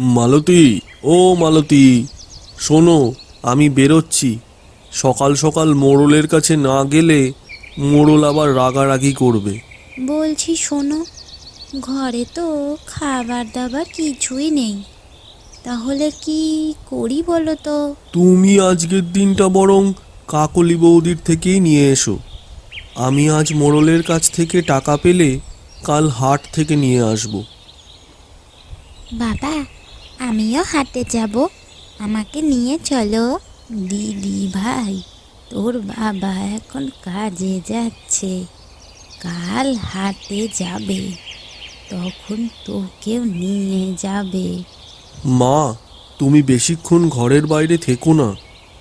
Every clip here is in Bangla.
মালতী ও মালতী শোনো আমি বেরোচ্ছি। সকাল সকাল মোড়লের কাছে না গেলে মোড়ল আবার রাগারাগি করবে। বলছি শোনো ঘরে তো খাবার দাবার কিছুই নেই। তাহলে কি করি বলো তো? তুমি আজকের দিনটা বরং কাকলি বৌদির থেকেই নিয়ে এসো। আমি আজ মোড়লের কাছ থেকে টাকা পেলে কাল হাট থেকে নিয়ে আসব। বাবা আমিও হাটে যাব। আমাকে নিয়ে চলো। দিদি ভাই, তোর বাবা এখন কাজে যাচ্ছে। কাল হাটে যাবে। তখন তোকেও নিয়ে যাবে। মা, তুমি বেশিক্ষণ ঘরের বাইরে থেকো না।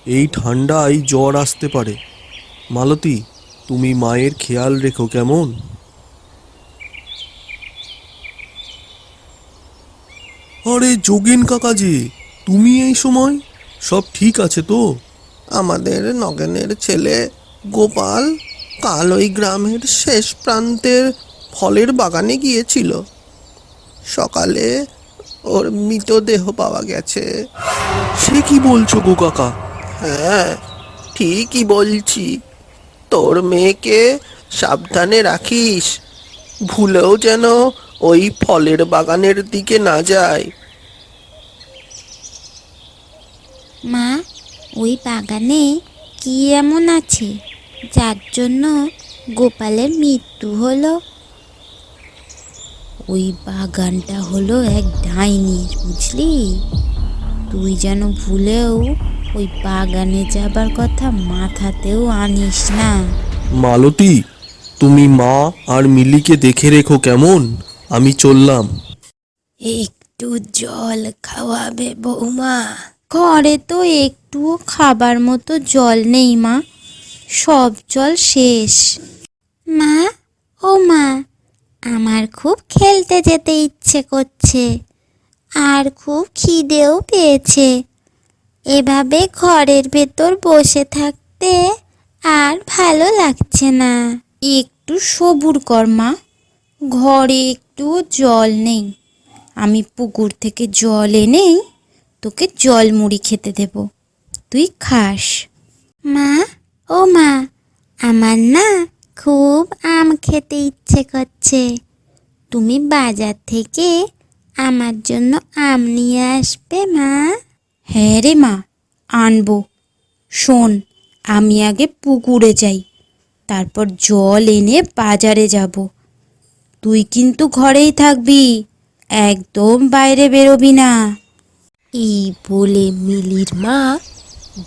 এই ঠান্ডায় জ্বর আসতে পারে। মালতী, তুমি মায়ের খেয়াল রেখো কেমন? আরে যোগেন কাকাজি তুমি এই সময়? সব ঠিক আছে তো? আমাদের নগেনের ছেলে গোপাল কাল ওই গ্রামের শেষ প্রান্তের ফলের বাগানে গিয়েছিল। সকালে ওর মৃতদেহ পাওয়া গেছে। সে কি বলছো গো কাকা? হ্যাঁ ঠিকই বলছি। তোর মেয়েকে সাবধানে রাখিস ভুলেও যেন ওই ফলের বাগানের দিকে না যায়। মা ওই বাগানে কি এমন আছে? যার জন্য গোপালের মৃত্যু হলো। ওই বাগানটা হলো এক ডাইনির বুঝলি? তুই যেন ভুলেও ওই বাগানে যাবার কথা মাথাতেও আনিস না। মালতী তুমি মা আর মিলিকে দেখে রেখো কেমন? আমি চললাম। একটু জল খাওয়াবে বৌমা। ঘরে তো একটুও খাবার মতো জল নেই মা। সব জল শেষ। মা, ও মা, আমার খুব খেলতে যেতে ইচ্ছে করছে। আর খুব খিদেও পেয়েছে। এভাবে ঘরের ভেতর বসে থাকতে আর ভালো লাগছে না। একটু সবুর কর মা। ঘরে একটু জল নেই। আমি পুকুর থেকে জল এনেই তোকে জল মুড়ি খেতে দেব। তুই খাস। মা ও মা আমার না খুব আম খেতে ইচ্ছে করছে। তুমি বাজার থেকে আমার জন্য আম নিয়ে আসবে মা? হ্যাঁ রে মা আনব। শোন আমি আগে পুকুরে যাই তারপর জল এনে বাজারে যাব। তুই কিন্তু ঘরেই থাকবি। একদম বাইরে বেরোবি না। এই বলে মিলির মা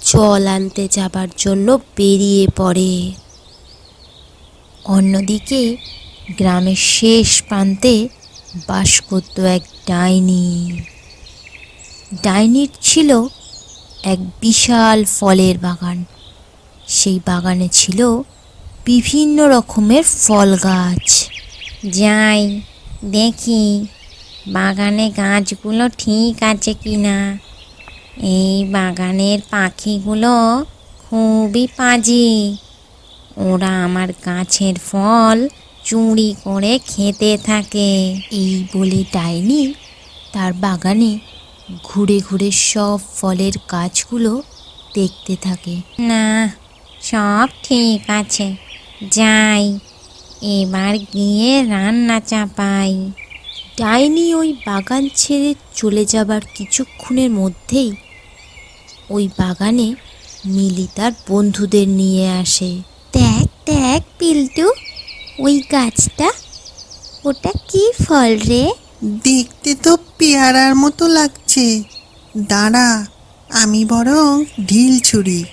জল আনতে যাবার জন্য বেরিয়ে পড়ে। অন্যদিকে গ্রামের শেষ প্রান্তে বাস করত এক ডাইনি। ডাইনির ছিল এক বিশাল ফলের বাগান। সেই বাগানে ছিল বিভিন্ন রকমের ফল গাছ। যাই দেখি বাগানে গাছগুলো ঠিক আছে কি না এই বাগানের পাখিগুলো খুবই পাজি। ওরা আমার গাছের ফল চুরি করে খেতে থাকে। এই বলে ডাইনি তার বাগানে ঘুরে ঘুরে সব ফলের গাছগুলো দেখতে থাকে। না সব ঠিক আছে। যাই এবার গিয়ে রান্না চাপাই। ডাইনি ওই বাগান ছেড়ে চলে যাবার কিছুক্ষণের মধ্যেই ওই বাগানে মিলি তার বন্ধুদের নিয়ে আসে। দেখ দেখ পিল্টু, ওই গাছটা, ওটা কি ফল রে? দেখতে তো পেয়ারার মতো লাগছে। দাঁড়া, আমি বরং ঢিল ছুরি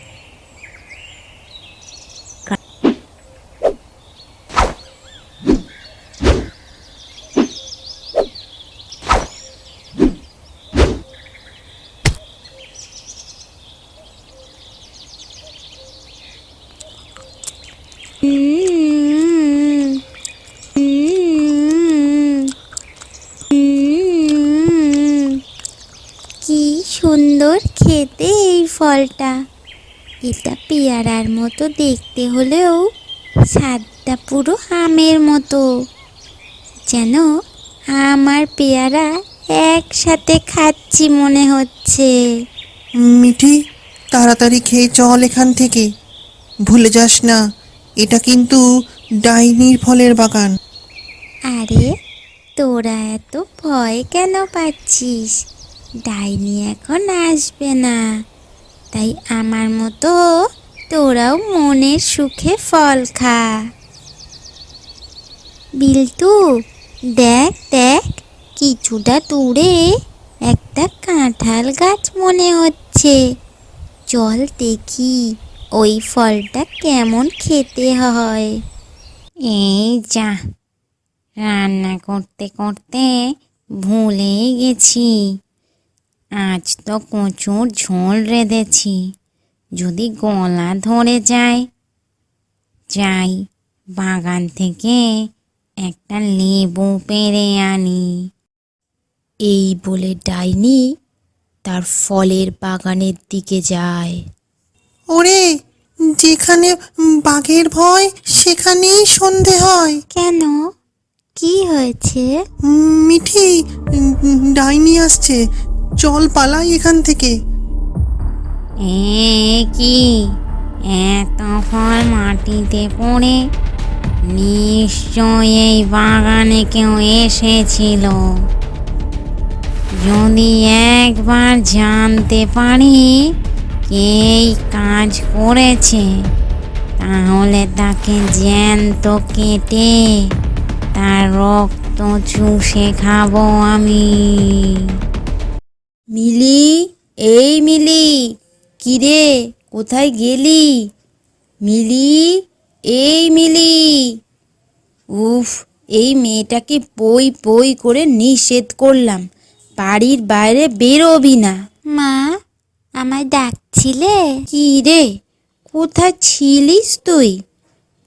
উম, উম, উম, কি সুন্দর খেতে এই ফলটা। এটা পেয়ারার মতো দেখতে হলেও স্বাদটা পুরো আমের মতো। যেন আমার পেয়ারা একসাথে খাচ্ছি মনে হচ্ছে। মিঠি তাড়াতাড়ি খেয়ে চল এখান থেকে। ভুলে যাস না এটা কিন্তু ডাইনির ফলের বাগান। আরে তোরা এত ভয় কেন পাচ্ছিস? ডাইনি এখন আসবে না। তাই আমার মতো তোরাও মনের সুখে ফল খা। বিল্টু, দেখ দেখ, কিছুটা দূরে একটা কাঁঠাল গাছ মনে হচ্ছে। চল দেখি ওই ফলটা কেমন খেতে হয়। এই যা, রান্না করতে করতে ভুলেই গেছি। আজ তো প্রচুর ঝোল রেঁধেছি। যদি গলা ধরে যায় যাই বাগান থেকে একটা লেবু পেরে আনি। এই বলে ডাইনি তার ফলের বাগানের দিকে যায়। ওরে যেখানে বাঘের ভয় সেখানেই সন্ধে হয়। কেন? কি হয়েছে? মিঠি ডাইনি আসছে। চল পালাই এখান থেকে। এ কি? এত ফল মাটিতে পড়ে। নিশ্চয় এই বাগানে কেউ এসেছিল। যদি একবার জানতে পারি কে কাজ করেছে, তাহলে তাকে জ্যান্ত কেটে তার রক্ত চুষে খাব আমি। মিলি এই মিলি কিরে কোথায় গেলি? মিলি এই মিলি। উফ এই মেয়েটাকে পই পই করে নিষেধ করলাম। বাড়ির বাইরে বেরোবি না। মা আমায় ডাকছিলে? কি রে কোথায় ছিলিস তুই?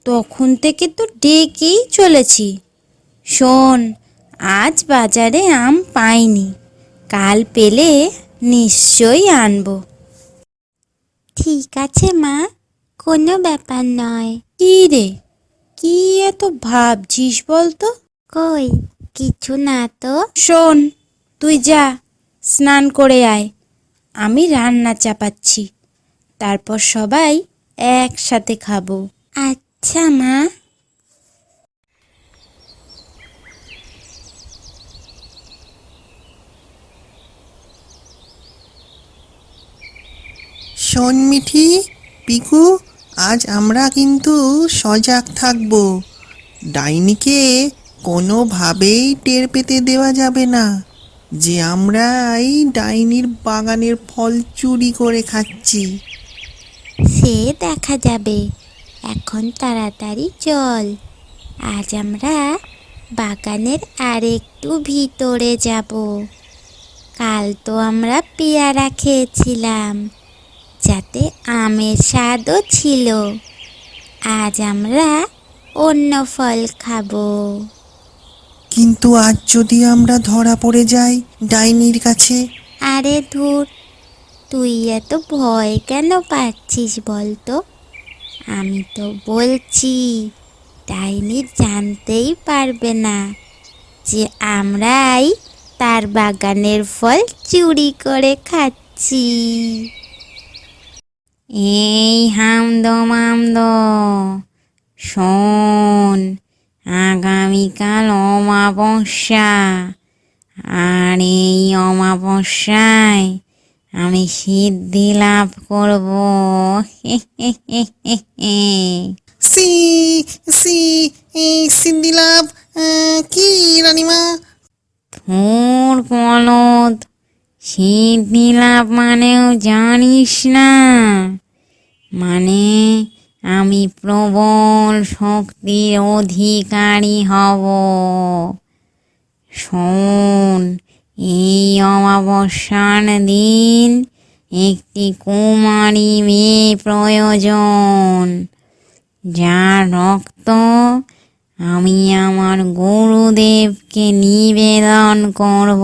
তখন থেকে তো ডেকেই চলেছি। শোন আজ বাজারে আম পাইনি। কাল পেলে নিশ্চয়ই আনব। ঠিক আছে মা। কোনো ব্যাপার নয়। কি রে? কি এত ভাবছিস বলতো? কই? কিছু না তো। শোন তুই যা স্নান করে আয়। আমি রান্না চাপাচ্ছি। তারপর সবাই একসাথে খাব। আচ্ছা মা। শোন মিঠি, পিকু, আজ আমরা কিন্তু সজাগ থাকব। ডাইনিকে কোনোভাবেই টের পেতে দেওয়া যাবে না। যে আমরা এই ডাইনির বাগানের ফল চুরি করে খাচ্ছি। সে দেখা যাবে। এখন তাড়াতাড়ি চল। আজ আমরা বাগানের আরেকটু ভিতরে যাব। কাল তো আমরা পেয়ারা খেয়েছিলাম। যাতে আমের স্বাদও ছিল। আজ আমরা অন্য ফল খাব। কিন্তু আজ যদি আমরা ধরা পড়ে যাই ডাইনির কাছে? আরে ধুর তুই এত ভয় কেন পাচ্ছিস বলতো? আমি তো বলছি ডাইনি জানতেই পারবে না যে আমরাই তার বাগানের ফল চুরি করে খাচ্ছি। এই হামদ মামদ শোন আগামীকাল অমাবস্যা। আর এই অমাবস্যায় আমি সিদ্ধি লাভ করব। সি সি এই সিদ্ধিলাভ আহ, কি রানিমা? থোর পলদ সিদ্ধি লাভ মানেও জানিস না। মানে আমি প্রবল শক্তির অধিকারী হব। শোন, এই অমাবস্যার দিন একটি কুমারী মেয়ে প্রয়োজন, যার রক্ত আমি আমার গুরুদেবকে নিবেদন করব।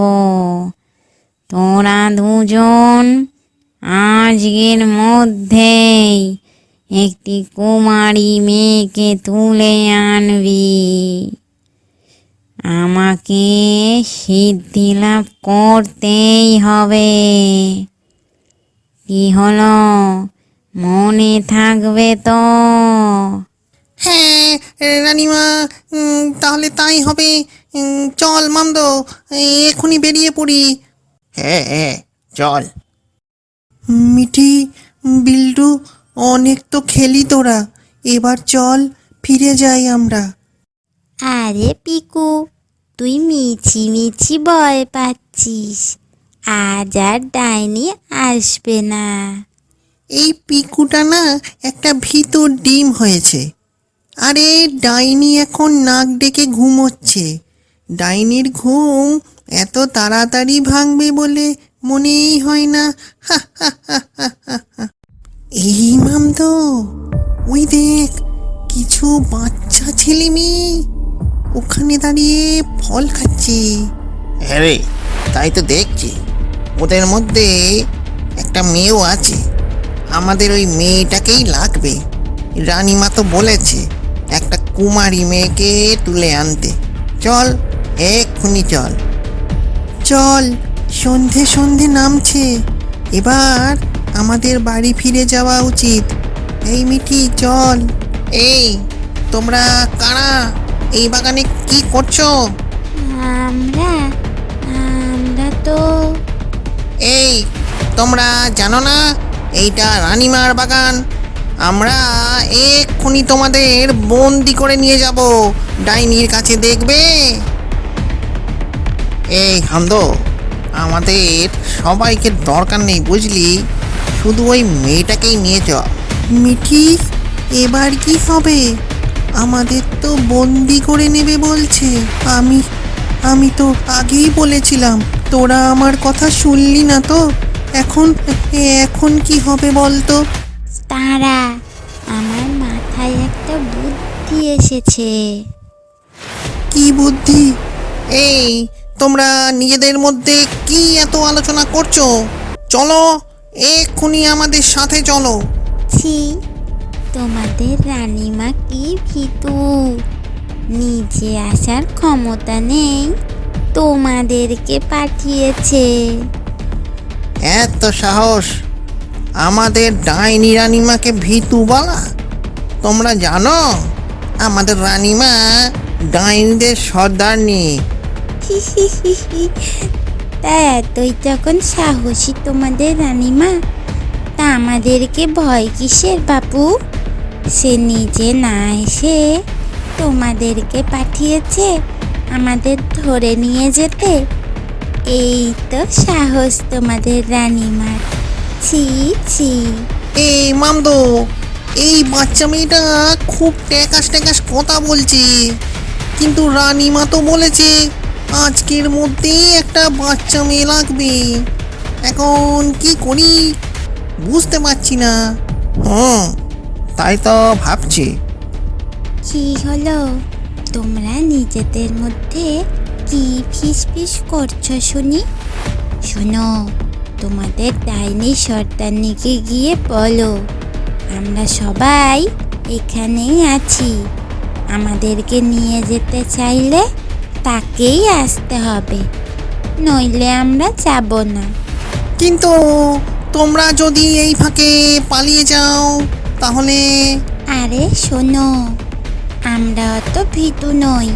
তোরা দুজন আজকের মধ্যেই একটি কুমারী মেয়েকে তুলে আনবি। আমাকে সিদ্ধি লাভ করতেই হবে। কি হলো? মনে থাকবে তো? হ্যাঁ রানিমা তাহলে তাই হবে। চল মামদ এক্ষুনি বেরিয়ে পড়ি। হ্যাঁ হ্যাঁ চল। মিঠি বিল্টু অনেক তো খেলি তোরা। এবার চল ফিরে যাই আমরা। আরে পিকু তুই মিছি মিছি ভয় পাচ্ছিস। আজ আর ডাইনি আসবে না। এই পিকুটা না একটা ভিতর ডিম হয়েছে। আরে ডাইনি এখন নাক ডেকে ঘুমোচ্ছে। ডাইনির ঘুম এত তাড়াতাড়ি ভাঙবে বলে মনেই হয় না। এই মামদ ওই দেখ কিছু বাচ্চা ছেলে মেয়ে ওখানে দাঁড়িয়ে ফল খাচ্ছে। আরে তাই তো দেখছি। ওদের মধ্যে একটা মেয়েও আছে। আমাদের ওই মেয়েটাকেই লাগবে। রানীমা তো বলেছে একটা কুমারী মেয়েকে তুলে আনতে। চল এক্ষুনি চল। চল সন্ধে সন্ধে নামছে। এবার আমাদের বাড়ি ফিরে যাওয়া উচিত। এই মিঠি চল। এই তোমরা কারা? এই বাগানে কি করছ? আমরা আমরা তো এই তোমরা জানো না? এইটা রানীমার বাগান। আমরা এক্ষুনি তোমাদের বন্দি করে নিয়ে যাব। ডাইনির কাছে দেখবে? এই হামদ। আমাদের সবাইকে দরকার নেই বুঝলি? শুধু ওই মেয়েটাকেই নিয়ে চ মিঠি এবার কি হবে? আমাদের তো বন্দি করে নেবে বলছে। আমি আমি তো আগেই বলেছিলাম তোরা আমার কথা শুনলি না তো? এখন এখন কি হবে বলতো? তারা আমার মাথায় একটা বুদ্ধি এসেছে। কি বুদ্ধি? এই তোমরা নিজেদের মধ্যে কি এত আলোচনা করছ? চলো এক্ষুনি আমাদের সাথে চলো। ছি তোমাদের রানীমা কি ভীতু? নিজে আসার ক্ষমতা নেই তোমাদেরকে পাঠিয়েছে। এত সাহস! আমাদের ডাইনি রানীমাকে ভীতু বলা? তোমরা জানো আমাদের রানীমা ডাইনিদের সর্দারনি তা এতই যখন সাহসী তোমাদের রানীমা, তা আমাদেরকে ভয় কিসের বাপু? সে নিজে না এসে তোমাদেরকে পাঠিয়েছে আমাদের ধরে নিয়ে যেতে। এই তো সাহস তোমাদের রানীমার। ছি ছি। এই মামদো, এই বাচ্চা মেয়েটা খুব ট্যাকাস ট্যাকাস কথা বলছে। কিন্তু রানীমা তো বলেছে আজকের মধ্যেই একটা বাচ্চা মেয়ে লাগবে। এখন কি করি? বুঝতে পারছি না। হুম, তাই তো ভাবছি। কি হলো? তোমরা নিজেদের মধ্যে কি ফিস ফিস করছ শুনি? শোনো, তোমাদের ডাইনি সর্দারনিকে গিয়ে বলো। আমরা সবাই এখানেই আছি। আমাদেরকে নিয়ে যেতে চাইলে তাকেই আসতে হবে। নইলে আমরা যাব না। কিন্তু তোমরা যদি এই ফাঁকে পালিয়ে যাও তাহলে আরে শোনো আমরা অত ভীতু নই।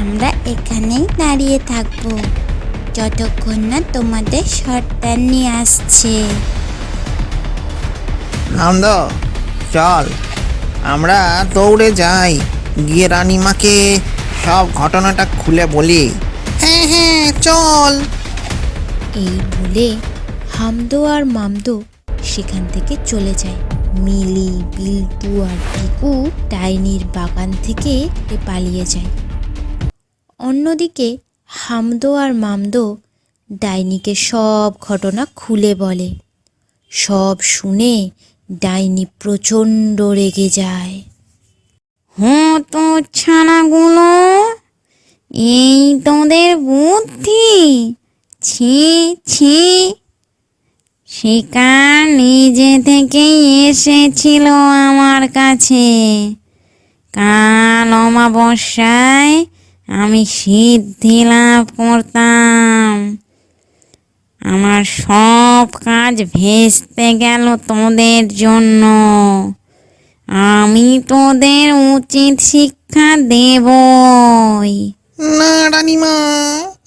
আমরা এখানেই দাঁড়িয়ে থাকব। যতক্ষণ না তোমাদের সর্দার নিয়ে আসছে। আনন্দ চল। আমরা দৌড়ে যাই। গিয়ে রানীমাকে সব ঘটনাটা খুলে বলি। হ্যাঁ হ্যাঁ চল। এই বলে হামদো আর মামদো সেখান থেকে চলে যায়। মিলি, বিল্টু আর টিকু ডাইনির বাগান থেকে পালিয়ে যায়। অন্যদিকে হামদো আর মামদো ডাইনিকে সব ঘটনা খুলে বলে। সব শুনে ডাইনি প্রচণ্ড রেগে যায়। হুঁ তো ছানাগুলো। এই তোদের বুদ্ধি। ছি ছি। শিকার নিজে থেকেই এসেছিল আমার কাছে। কাল অমাবস্যায় আমি সিদ্ধি লাভ করতাম। আমার সব কাজ ভেস্তে গেল তোদের জন্য। আমি তোদের উচিত শিক্ষা দেবই। না রানীমা,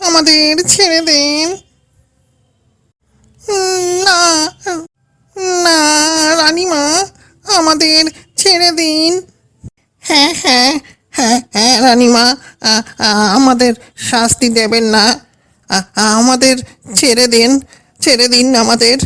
আমাদের ছেড়ে দেন। না না রানীমা, আমাদের ছেড়ে দিন। হ্যাঁ হ্যাঁ হ্যাঁ হ্যাঁ রানীমা আমাদের শাস্তি দেবেন না। আমাদের ছেড়ে দিন ছেড়ে দিন আমাদের।